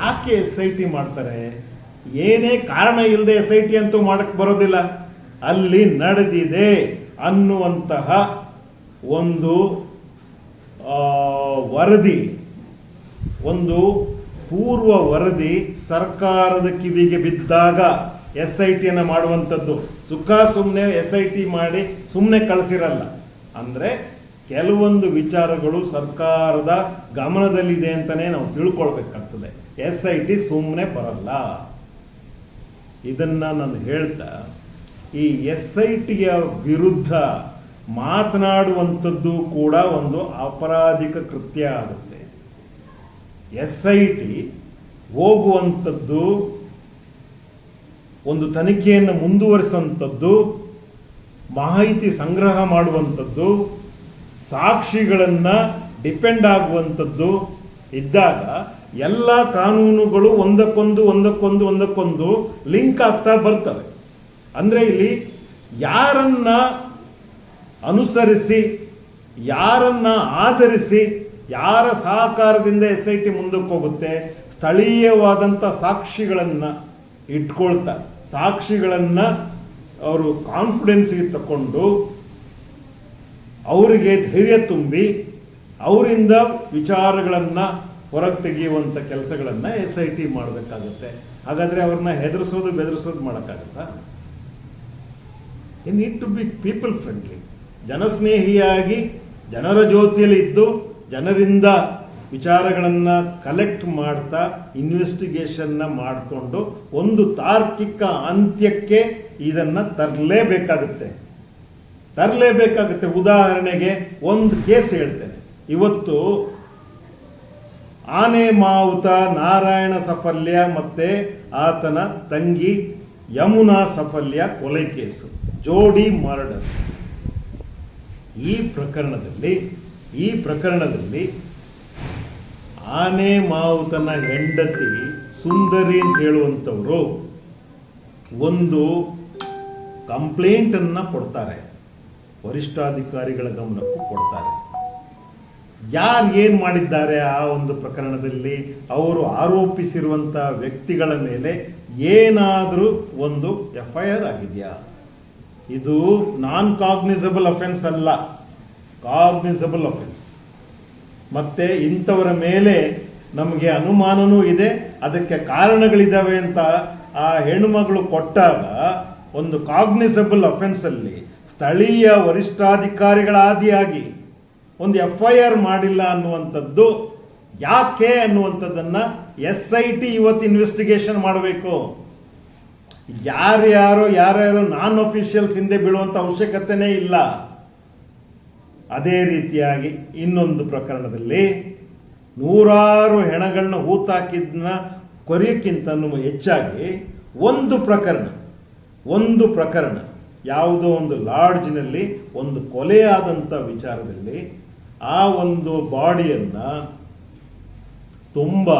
S1: ಯಾಕೆ ಎಸ್ ಐ ಟಿ ಮಾಡ್ತಾರೆ? ಏನೇ ಕಾರಣ ಇಲ್ಲದೆ ಎಸ್ ಐ ಟಿ ಅಂತೂ ಮಾಡಕ್ಕೆ ಬರೋದಿಲ್ಲ. ಅಲ್ಲಿ ನಡೆದಿದೆ ಅನ್ನುವಂತಹ ಒಂದು ವರದಿ, ಒಂದು ಪೂರ್ವ ವರದಿ ಸರ್ಕಾರದ ಕಿವಿಗೆ ಬಿದ್ದಾಗ ಎಸ್ ಐ ಟಿಯನ್ನು ಮಾಡುವಂಥದ್ದು. ಸುಖ ಸುಮ್ಮನೆ ಎಸ್ ಐ ಟಿ ಮಾಡಿ ಸುಮ್ಮನೆ ಕಳಿಸಿರಲ್ಲ. ಅಂದರೆ ಕೆಲವೊಂದು ವಿಚಾರಗಳು ಸರ್ಕಾರದ ಗಮನದಲ್ಲಿದೆ ಅಂತಲೇ ನಾವು ತಿಳ್ಕೊಳ್ಬೇಕಾಗ್ತದೆ. ಎಸ್ ಐ ಟಿ ಸುಮ್ಮನೆ ಬರಲ್ಲ. ಇದನ್ನು ನಾನು ಹೇಳ್ತಾ, ಈ ಎಸ್ ಐ ಟಿಯ ವಿರುದ್ಧ ಮಾತನಾಡುವಂಥದ್ದು ಕೂಡ ಒಂದು ಅಪರಾಧಿಕ ಕೃತ್ಯ ಆಗುತ್ತೆ. ಎಸ್ ಐ ಟಿ ಹೋಗುವಂಥದ್ದು, ಒಂದು ತನಿಖೆಯನ್ನು ಮುಂದುವರಿಸುವಂಥದ್ದು, ಮಾಹಿತಿ ಸಂಗ್ರಹ ಮಾಡುವಂಥದ್ದು ಸಾಕ್ಷಿಗಳನ್ನು ಡಿಪೆಂಡ್ ಆಗುವಂಥದ್ದು ಇದ್ದಾಗ ಎಲ್ಲ ಕಾನೂನುಗಳು ಒಂದಕ್ಕೊಂದು ಒಂದಕ್ಕೊಂದು ಒಂದಕ್ಕೊಂದು ಲಿಂಕ್ ಆಗ್ತಾ ಬರ್ತವೆ. ಅಂದರೆ ಇಲ್ಲಿ ಯಾರನ್ನ ಅನುಸರಿಸಿ, ಯಾರನ್ನ ಆಧರಿಸಿ, ಯಾರ ಸಹಕಾರದಿಂದ ಎಸ್ ಐ ಟಿ ಮುಂದಕ್ಕೆ ಹೋಗುತ್ತೆ, ಸ್ಥಳೀಯವಾದಂಥ ಸಾಕ್ಷಿಗಳನ್ನು ಇಟ್ಕೊಳ್ತಾ ಸಾಕ್ಷಿಗಳನ್ನು ಅವರು ಕಾನ್ಫಿಡೆನ್ಸಿಗೆ ತಗೊಂಡು ಅವರಿಗೆ ಧೈರ್ಯ ತುಂಬಿ ಅವರಿಂದ ವಿಚಾರಗಳನ್ನು ಹೊರಗೆ ತೆಗೆಯುವಂಥ ಕೆಲಸಗಳನ್ನು ಎಸ್ ಐ ಟಿ ಮಾಡಬೇಕಾಗುತ್ತೆ. ಹಾಗಾದರೆ ಅವ್ರನ್ನ ಹೆದರಿಸೋದು ಬೆದರಿಸೋದು ಮಾಡೋಕ್ಕಾಗತ್ತಾ? In need to be people friendly. ಜನಸ್ನೇಹಿಯಾಗಿ ಜನರ ಜ್ಯೋತಿಯಲ್ಲಿ ಇದ್ದು ಜನರಿಂದ ವಿಚಾರಗಳನ್ನು ಕಲೆಕ್ಟ್ ಮಾಡ್ತಾ ಇನ್ವೆಸ್ಟಿಗೇಷನ್ನ ಮಾಡಿಕೊಂಡು ಒಂದು ತಾರ್ಕಿಕ ಅಂತ್ಯಕ್ಕೆ ಇದನ್ನು ತರಲೇಬೇಕಾಗುತ್ತೆ. ತರಲೇಬೇಕಾಗುತ್ತೆ. ಉದಾಹರಣೆಗೆ ಒಂದು ಕೇಸ್ ಹೇಳ್ತೇನೆ. ಇವತ್ತು ಆನೆ, ಮಾವುತ, ನಾರಾಯಣ ಸಫಲ್ಯ ಮತ್ತೆ ಆತನ ತಂಗಿ ಯಮುನಾ ಸಫಲ್ಯ ಕೊಲೆ ಕೇಸು, ಜೋಡಿ ಮರ್ಡರ್. ಈ ಪ್ರಕರಣದಲ್ಲಿ ಈ ಪ್ರಕರಣದಲ್ಲಿ ಆನೆ, ಮಾವುತನ ಹೆಂಡತಿ ಸುಂದರಿ ಅಂತ ಹೇಳುವಂಥವರು ಒಂದು ಕಂಪ್ಲೇಂಟನ್ನು ಕೊಡ್ತಾರೆ. ವರಿಷ್ಠಾಧಿಕಾರಿಗಳ ಗಮನಕ್ಕೂ ಕೊಡ್ತಾರೆ. ಯಾರು ಏನು ಮಾಡಿದ್ದಾರೆ ಆ ಒಂದು ಪ್ರಕರಣದಲ್ಲಿ ಅವರು ಆರೋಪಿಸಿರುವಂಥ ವ್ಯಕ್ತಿಗಳ ಮೇಲೆ ಏನಾದರೂ ಒಂದು ಎಫ್ ಐ ಆರ್ ಆಗಿದೆಯಾ? ಇದು ನಾನ್ ಕಾಗ್ನಿಸಬಲ್ ಅಫೆನ್ಸ್ ಅಲ್ಲ, ಕಾಗ್ನಿಸಬಲ್ ಅಫೆನ್ಸ್. ಮತ್ತೆ ಇಂಥವರ ಮೇಲೆ ನಮಗೆ ಅನುಮಾನನೂ ಇದೆ, ಅದಕ್ಕೆ ಕಾರಣಗಳಿದ್ದಾವೆ ಅಂತ ಆ ಹೆಣ್ಣುಮಗಳು ಕೊಟ್ಟಾಗ ಒಂದು ಕಾಗ್ನಿಸಬಲ್ ಅಫೆನ್ಸಲ್ಲಿ ಸ್ಥಳೀಯ ವರಿಷ್ಠಾಧಿಕಾರಿಗಳ ಆದಿಯಾಗಿ ಒಂದು ಎಫ್ ಐ ಆರ್ ಮಾಡಿಲ್ಲ ಅನ್ನುವಂಥದ್ದು ಯಾಕೆ ಅನ್ನುವಂಥದ್ದನ್ನು ಎಸ್ ಐ ಟಿ ಇವತ್ತು ಇನ್ವೆಸ್ಟಿಗೇಷನ್ ಮಾಡಬೇಕು? ಯಾರ್ಯಾರೋ, ಯಾರ್ಯಾರು ನಾನ್ ಅಫಿಷಿಯಲ್ಸ್ ಹಿಂದೆ ಬೀಳುವಂಥ ಅವಶ್ಯಕತೆನೇ ಇಲ್ಲ. ಅದೇ ರೀತಿಯಾಗಿ ಇನ್ನೊಂದು ಪ್ರಕರಣದಲ್ಲಿ ನೂರಾರು ಹೆಣಗಳನ್ನ ಹೂತಾಕಿದ್ನ ಕೊರಿಯಕ್ಕಿಂತ ಹೆಚ್ಚಾಗಿ ಒಂದು ಪ್ರಕರಣ ಒಂದು ಪ್ರಕರಣ ಯಾವುದೋ ಒಂದು ಲಾಡ್ಜ್ನಲ್ಲಿ ಒಂದು ಕೊಲೆಯಾದಂಥ ವಿಚಾರದಲ್ಲಿ ಆ ಒಂದು ಬಾಡಿಯನ್ನು ತುಂಬ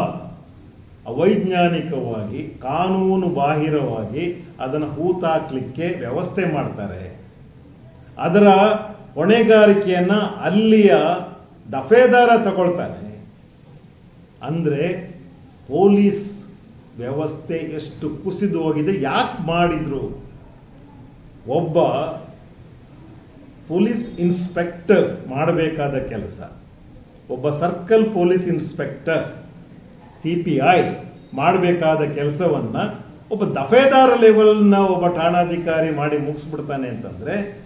S1: ಅವೈಜ್ಞಾನಿಕವಾಗಿ, ಕಾನೂನು ಬಾಹಿರವಾಗಿ ಅದನ್ನು ಹೂತಾಕ್ಲಿಕ್ಕೆ ವ್ಯವಸ್ಥೆ ಮಾಡ್ತಾರೆ. ಅದರ ಹೊಣೆಗಾರಿಕೆಯನ್ನು ಅಲ್ಲಿಯ ದಫೇದಾರ ತಗೊಳ್ತಾನೆ. ಅಂದರೆ ಪೊಲೀಸ್ ವ್ಯವಸ್ಥೆ ಎಷ್ಟು ಕುಸಿದು ಹೋಗಿದೆ, ಯಾಕೆ ಮಾಡಿದ್ರು? ಒಬ್ಬ ಪೊಲೀಸ್ ಇನ್ಸ್ಪೆಕ್ಟರ್ ಮಾಡಬೇಕಾದ ಕೆಲಸ. ಒಬ್ಬ circle police inspector C P I ಮಾಡಬೇಕಾದ ಕೆಲಸವನ್ನು ಒಬ್ಬ ದಫೇದಾರ ಲೆವೆಲ್ನ ಒಬ್ಬ ಠಾಣಾಧಿಕಾರಿ ಮಾಡಿ ಮುಗಿಸ್ಬಿಡ್ತಾನೆ ಅಂತಂದರೆ,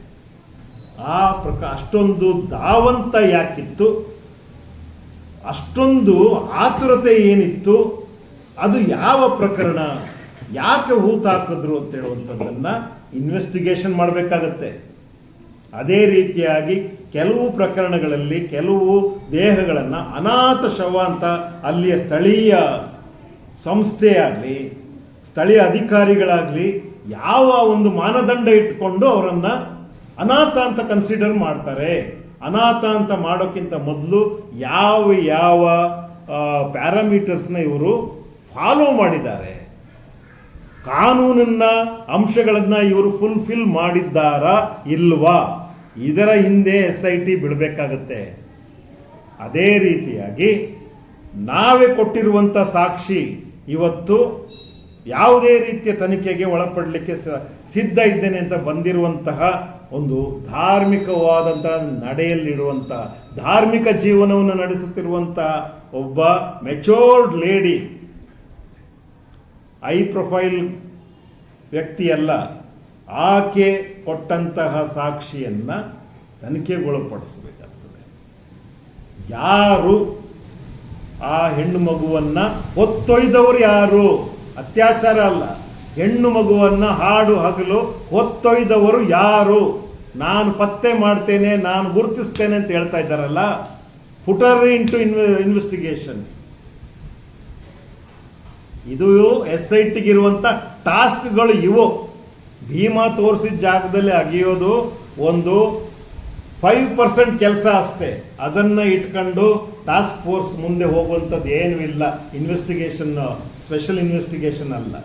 S1: ಆ ಪ್ರಕ, ಅಷ್ಟೊಂದು ಧಾವಂತ ಯಾಕಿತ್ತು? ಅಷ್ಟೊಂದು ಆತುರತೆ ಏನಿತ್ತು? ಅದು ಯಾವ ಪ್ರಕರಣ? ಯಾಕೆ ಹೂತಾಕಿದ್ರು ಅಂತ ಹೇಳುವಂಥದ್ದನ್ನು ಇನ್ವೆಸ್ಟಿಗೇಷನ್ ಮಾಡಬೇಕಾಗತ್ತೆ. ಅದೇ ರೀತಿಯಾಗಿ ಕೆಲವು ಪ್ರಕರಣಗಳಲ್ಲಿ ಕೆಲವು ದೇಹಗಳನ್ನು ಅನಾಥ ಶವ ಅಂತ ಅಲ್ಲಿಯ ಸ್ಥಳೀಯ ಸಂಸ್ಥೆ ಆಗಲಿ ಸ್ಥಳೀಯ ಅಧಿಕಾರಿಗಳಾಗಲಿ ಯಾವ ಒಂದು ಮಾನದಂಡ ಇಟ್ಕೊಂಡು ಅವರನ್ನು ಅನಾಥ ಅಂತ ಕನ್ಸಿಡರ್ ಮಾಡ್ತಾರೆ. ಅನಾಥ ಅಂತ ಮಾಡೋಕ್ಕಿಂತ ಮೊದಲು ಯಾವ ಯಾವ ಪ್ಯಾರಾಮೀಟರ್ಸ್ನ ಇವರು ಫಾಲೋ ಮಾಡಿದ್ದಾರೆ. ಕಾನೂನನ್ನ, ಅಂಶಗಳನ್ನ ಇವರು ಫುಲ್ಫಿಲ್ ಮಾಡಿದ್ದಾರಾ ಇಲ್ವಾ? ಇದರ ಹಿಂದೆ ಎಸ್ ಐ ಟಿ ಬಿಡಬೇಕಾಗತ್ತೆ. ಅದೇ ರೀತಿಯಾಗಿ ನಾವೇ ಕೊಟ್ಟಿರುವಂಥ ಸಾಕ್ಷಿ ಇವತ್ತು ಯಾವುದೇ ರೀತಿಯ ತನಿಖೆಗೆ ಒಳಪಡಲಿಕ್ಕೆ ಸಿದ್ಧ ಇದ್ದೇನೆ ಅಂತ ಬಂದಿರುವಂತಹ ಒಂದು ಧಾರ್ಮಿಕವಾದಂಥ ನಡೆಯಲ್ಲಿಡುವಂಥ ಧಾರ್ಮಿಕ ಜೀವನವನ್ನು ನಡೆಸುತ್ತಿರುವಂತಹ ಒಬ್ಬ ಮೆಚೋರ್ಡ್ ಲೇಡಿ ಐ ಪ್ರೊಫೈಲ್ ವ್ಯಕ್ತಿಯಲ್ಲ, ಆಕೆ ಕೊಟ್ಟಂತಹ ಸಾಕ್ಷಿಯನ್ನು ತನಿಖೆಗೊಳಪಡಿಸಬೇಕಾಗ್ತದೆ. ಯಾರು ಆ ಹೆಣ್ಣು ಮಗುವನ್ನು ಹೊತ್ತೊಯ್ದವರು ಯಾರು? ಅತ್ಯಾಚಾರ ಅಲ್ಲ. ಹೆಣ್ಣು ಮಗುವನ್ನು ಹಾಡು ಹಗಲು ಹೊತ್ತೊಯ್ದವರು ಯಾರು? ನಾನು ಪತ್ತೆ ಮಾಡ್ತೇನೆ, ನಾನು ಗುರುತಿಸ್ತೇನೆ ಅಂತ ಹೇಳ್ತಾ ಇದ್ದಾರಲ್ಲ. Put her into investigation. ಇದು ಎಸ್ ಐ ಟಿಗಿರುವಂಥ ಟಾಸ್ಕ್ಗಳು ಇವು. ಭೀಮಾ ತೋರಿಸಿದ ಜಾಗದಲ್ಲಿ ಅಗಿಯೋದು ಒಂದು ಫೈವ್ ಪರ್ಸೆಂಟ್ ಕೆಲಸ ಅಷ್ಟೇ. ಅದನ್ನು ಇಟ್ಕೊಂಡು ಟಾಸ್ಕ್ ಫೋರ್ಸ್ ಮುಂದೆ ಹೋಗುವಂಥದ್ದು ಏನೂ ಇಲ್ಲ. ಇನ್ವೆಸ್ಟಿಗೇಷನ್, ಸ್ಪೆಷಲ್ ಇನ್ವೆಸ್ಟಿಗೇಷನ್ ಅಲ್ಲ.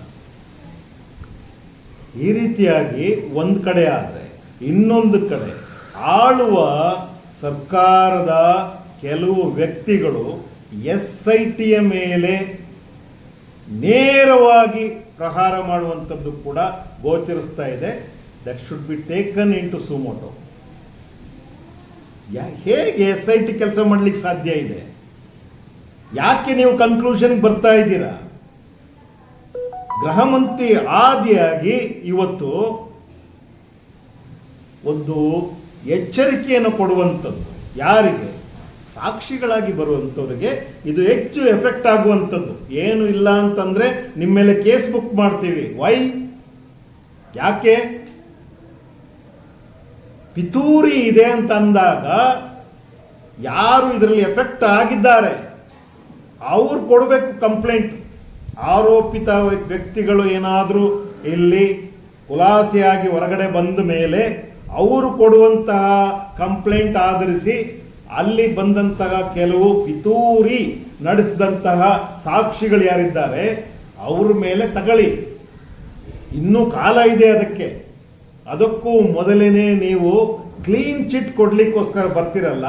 S1: ಈ ರೀತಿಯಾಗಿ ಒಂದು ಕಡೆ ಆದರೆ ಇನ್ನೊಂದು ಕಡೆ ಆಳುವ ಸರ್ಕಾರದ ಕೆಲವು ವ್ಯಕ್ತಿಗಳು ಎಸ್ ಐ ಟಿಯ ಮೇಲೆ ನೇರವಾಗಿ ಪ್ರಹಾರ ಮಾಡುವಂಥದ್ದು ಕೂಡ ಗೋಚರಿಸ್ತಾ ಇದೆ. That should be taken into suo motu ಹೇಗೆ ಎಸ್ ಐ ಟಿ ಕೆಲಸ ಮಾಡಲಿಕ್ಕೆ ಸಾಧ್ಯ ಇದೆ? ಯಾಕೆ ನೀವು ಕನ್ಕ್ಲೂಷನ್ಗೆ ಬರ್ತಾ ಇದ್ದೀರಾ? ಗೃಹಮಂತ್ರಿ ಆದಿಯಾಗಿ ಇವತ್ತು ಒಂದು ಎಚ್ಚರಿಕೆಯನ್ನು ಕೊಡುವಂಥದ್ದು ಯಾರಿಗೆ? ಸಾಕ್ಷಿಗಳಾಗಿ ಬರುವಂಥವ್ರಿಗೆ ಇದು ಹೆಚ್ಚು ಎಫೆಕ್ಟ್ ಆಗುವಂಥದ್ದು. ಏನು ಇಲ್ಲ ಅಂತಂದ್ರೆ ನಿಮ್ಮ ಮೇಲೆ ಕೇಸ್ ಬುಕ್ ಮಾಡ್ತೀವಿ. ವೈ ಯಾಕೆ? ಪಿತೂರಿ ಇದೆ ಅಂತ ಅಂದಾಗ ಯಾರು ಇದರಲ್ಲಿ ಎಫೆಕ್ಟ್ ಆಗಿದ್ದಾರೆ? ಅವ್ರು ಕೊಡಬೇಕು ಕಂಪ್ಲೇಂಟ್ ಆರೋಪಿತ ವ್ಯಕ್ತಿಗಳು ಏನಾದರೂ ಇಲ್ಲಿ ಖುಲಾಸೆಯಾಗಿ ಹೊರಗಡೆ ಬಂದ ಮೇಲೆ ಅವರು ಕೊಡುವಂತಹ ಕಂಪ್ಲೇಂಟ್ ಆಧರಿಸಿ ಅಲ್ಲಿ ಬಂದಂತಹ ಕೆಲವು ಪಿತೂರಿ ನಡೆಸಿದಂತಹ ಸಾಕ್ಷಿಗಳು ಯಾರಿದ್ದಾರೆ, ಅವ್ರ ಮೇಲೆ ತಗಳಿ. ಇನ್ನೂ ಕಾಲ ಇದೆ ಅದಕ್ಕೆ. ಅದಕ್ಕೂ ಮೊದಲೇನೆ ನೀವು ಕ್ಲೀನ್ ಚಿಟ್ ಕೊಡ್ಲಿಕ್ಕೋಸ್ಕರ ಬರ್ತಿರಲ್ಲ.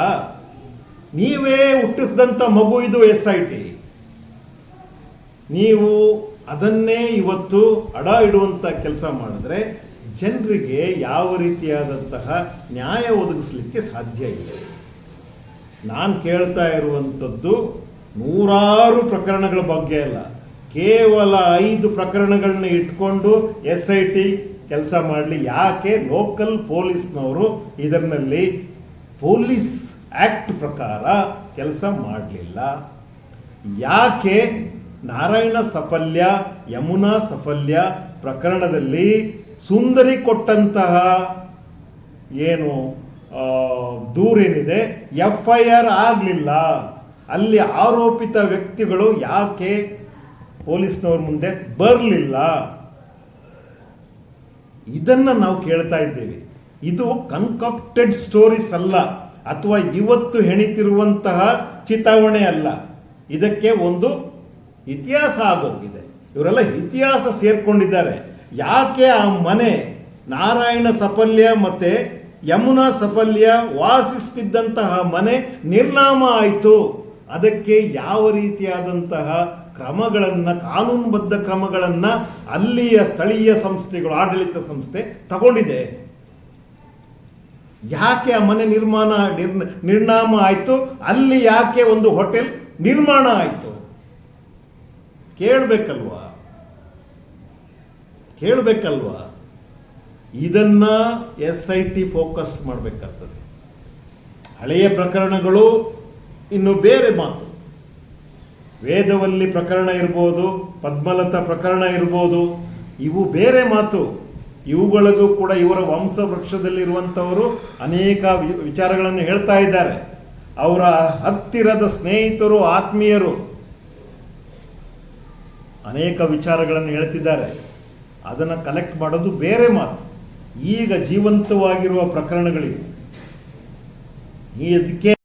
S1: ನೀವೇ ಹುಟ್ಟಿಸಿದಂಥ ಮಗು ಇದು ಎಸ್ ಐ ಟಿ. ನೀವು ಅದನ್ನೇ ಇವತ್ತು ಅಡ ಇಡುವಂಥ ಕೆಲಸ ಮಾಡಿದ್ರೆ ಜನರಿಗೆ ಯಾವ ರೀತಿಯಾದಂತಹ ನ್ಯಾಯ ಒದಗಿಸ್ಲಿಕ್ಕೆ ಸಾಧ್ಯ ಇದೆ ನಾನು ಕೇಳ್ತಾ ಇರುವಂಥದ್ದು ನೂರಾರು ಪ್ರಕರಣಗಳ ಬಗ್ಗೆ ಅಲ್ಲ. ಕೇವಲ ಐದು ಪ್ರಕರಣಗಳನ್ನ ಇಟ್ಕೊಂಡು ಎಸ್ ಐ ಟಿ ಕೆಲಸ ಮಾಡಲಿ. ಯಾಕೆ? ಲೋಕಲ್ ಪೊಲೀಸ್ನವರು ಇದರಲ್ಲಿ ಪೊಲೀಸ್ ಆಕ್ಟ್ ಪ್ರಕಾರ ಕೆಲಸ ಮಾಡಲಿಲ್ಲ. ಯಾಕೆ? ನಾರಾಯಣ ಸಫಲ್ಯ, ಯಮುನಾ ಸಫಲ್ಯ ಪ್ರಕರಣದಲ್ಲಿ ಸುಂದರಿ ಕೊಟ್ಟಂತಹ ಏನು ದೂರೇನಿದೆ? ಎಫ್ ಐ ಆರ್ ಆಗಲಿಲ್ಲ. ಅಲ್ಲಿ ಆರೋಪಿತ ವ್ಯಕ್ತಿಗಳು ಯಾಕೆ ಪೊಲೀಸ್ನವ್ರ ಮುಂದೆ ಬರಲಿಲ್ಲ? ಇದನ್ನು ನಾವು ಕೇಳ್ತಾ ಇದ್ದೀವಿ. ಇದು ಕನ್ಕಾಕ್ಟೆಡ್ ಸ್ಟೋರೀಸ್ ಅಲ್ಲ, ಅಥವಾ ಇವತ್ತು ಹೆಣಿತಿರುವಂತಹ ಚಿತಾವಣೆ ಅಲ್ಲ. ಇದಕ್ಕೆ ಒಂದು ಇತಿಹಾಸ ಆಗೋಗಿದೆ. ಇವರೆಲ್ಲ ಇತಿಹಾಸ ಸೇರ್ಕೊಂಡಿದ್ದಾರೆ. ಯಾಕೆ ಆ ಮನೆ ನಾರಾಯಣ ಸಫಲ್ಯ ಮತ್ತೆ ಯಮುನಾ ಸಫಲ್ಯ ವಾಸಿಸ್ತಿದ್ದಂತಹ ಮನೆ ನಿರ್ನಾಮ ಆಯಿತು. ಅದಕ್ಕೆ ಯಾವ ರೀತಿಯಾದಂತಹ ಕ್ರಮಗಳನ್ನು, ಕಾನೂನುಬದ್ಧ ಕ್ರಮಗಳನ್ನು ಅಲ್ಲಿಯ ಸ್ಥಳೀಯ ಸಂಸ್ಥೆಗಳು, ಆಡಳಿತ ಸಂಸ್ಥೆ ತಗೊಂಡಿದೆ. ಯಾಕೆ ಆ ಮನೆ ನಿರ್ಮಾಣ ನಿರ್- ನಿರ್ನಾಮ ಆಯಿತು? ಅಲ್ಲಿ ಯಾಕೆ ಒಂದು ಹೋಟೆಲ್ ನಿರ್ಮಾಣ ಆಯಿತು? ಕೇಳಬೇಕಲ್ವಾ? ಕೇಳಬೇಕಲ್ವಾ? ಇದನ್ನ ಎಸ್ ಐ ಟಿ ಫೋಕಸ್ ಮಾಡಬೇಕಾಗ್ತದೆ. ಹಳೆಯ ಪ್ರಕರಣಗಳು ಇನ್ನು ಬೇರೆ ಮಾತು. ವೇದವಲ್ಲಿ ಪ್ರಕರಣ ಇರ್ಬೋದು, ಪದ್ಮಲತಾ ಪ್ರಕರಣ ಇರ್ಬೋದು, ಇವು ಬೇರೆ ಮಾತು. ಇವುಗಳಿಗೂ ಕೂಡ ಇವರ ವಂಶ ವೃಕ್ಷದಲ್ಲಿರುವಂಥವರು ಅನೇಕ ವಿಚಾರಗಳನ್ನು ಹೇಳ್ತಾ ಇದ್ದಾರೆ. ಅವರ ಹತ್ತಿರದ ಸ್ನೇಹಿತರು, ಆತ್ಮೀಯರು ಅನೇಕ ವಿಚಾರಗಳನ್ನು ಹೇಳ್ತಿದ್ದಾರೆ. ಅದನ್ನು ಕಲೆಕ್ಟ್ ಮಾಡೋದು ಬೇರೆ ಮಾತು. ಈಗ ಜೀವಂತವಾಗಿರುವ ಪ್ರಕರಣಗಳಿವೆ. ಈ ಅದಕ್ಕೆ